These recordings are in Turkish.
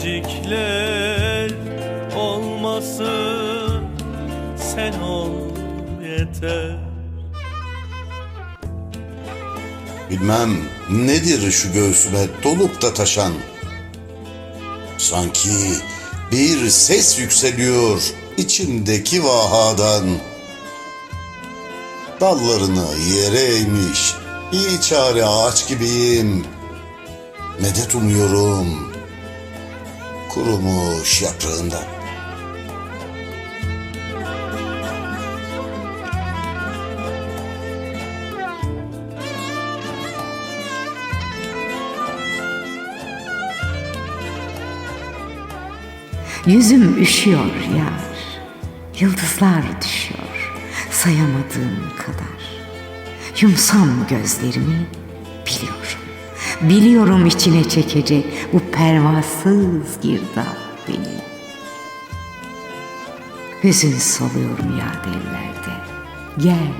kimsecikler olmasın Sen ol yeter Bilmem nedir şu göğsüme dolup da taşan. Sanki bir ses yükseliyor içimdeki vahadan. Dallarını yere eğmiş bir çare ağaç gibiyim. Medet umuyorum kurumuş yaprağından. Yüzüm üşüyor yar. Yıldızlar düşüyor sayamadığım kadar. Yumsam gözlerimi biliyorum. Biliyorum içine çekecek bu pervasız girdap beni. Hüzün soluyorum yaderlerde. Gel.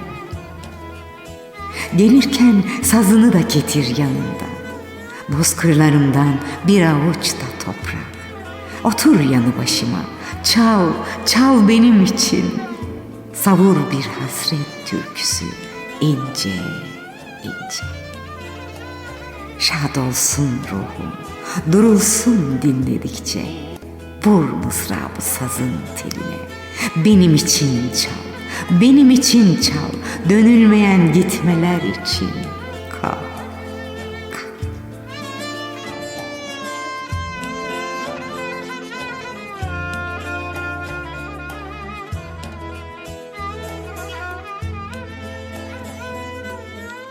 Gelirken sazını da getir yanında. Bozkırlarımdan bir avuç da toprak. Otur yanı başıma. Çal, çal benim için. Savur bir hasret türküsü ince, ince. Şad olsun ruhum, durulsun dinledikçe. Vur mızrabı sazın teline. Benim için çal, benim için çal. Dönülmeyen gitmeler için kal.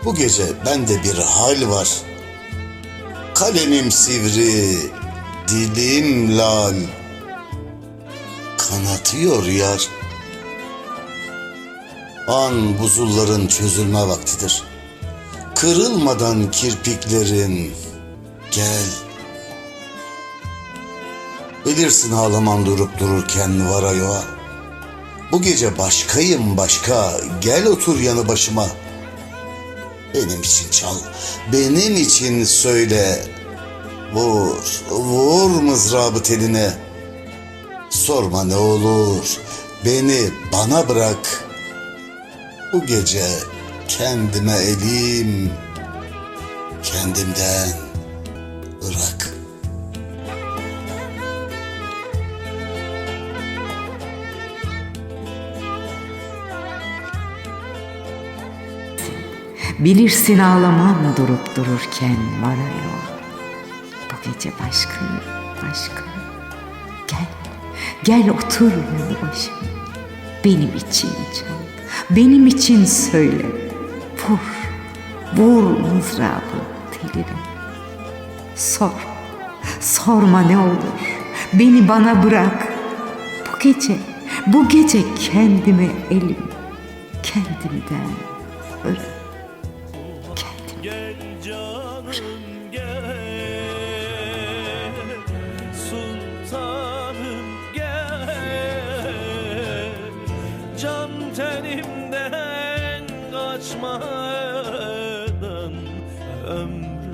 Bu gece bende bir hal var. Kalemim sivri, dilim lal. Kanatıyor yar. An buzulların çözülme vaktidir. Kırılmadan kirpiklerin gel. Bilirsin ağlaman durup dururken var ayoğa. Bu gece başkayım başka. Gel otur yanı başıma. Benim için çal. Benim için söyle. Vur, vur mızrabı teline. Sorma ne olur. Beni bana bırak. Bu gece kendime elim. Kendimden bırak. Bilirsin ağlamam durup dururken var ayol. Bu gece başka, başka. Gel, gel otur yanı başıma. Benim için çal, benim için söyle. Vur, vur mızrabı teline. Sor, sorma ne olur. Beni bana bırak. Bu gece, bu gece kendime elim, kendimden bırak. Gel canım gel. Sultanım gel. Can tenimden kaçmadan Ömrüme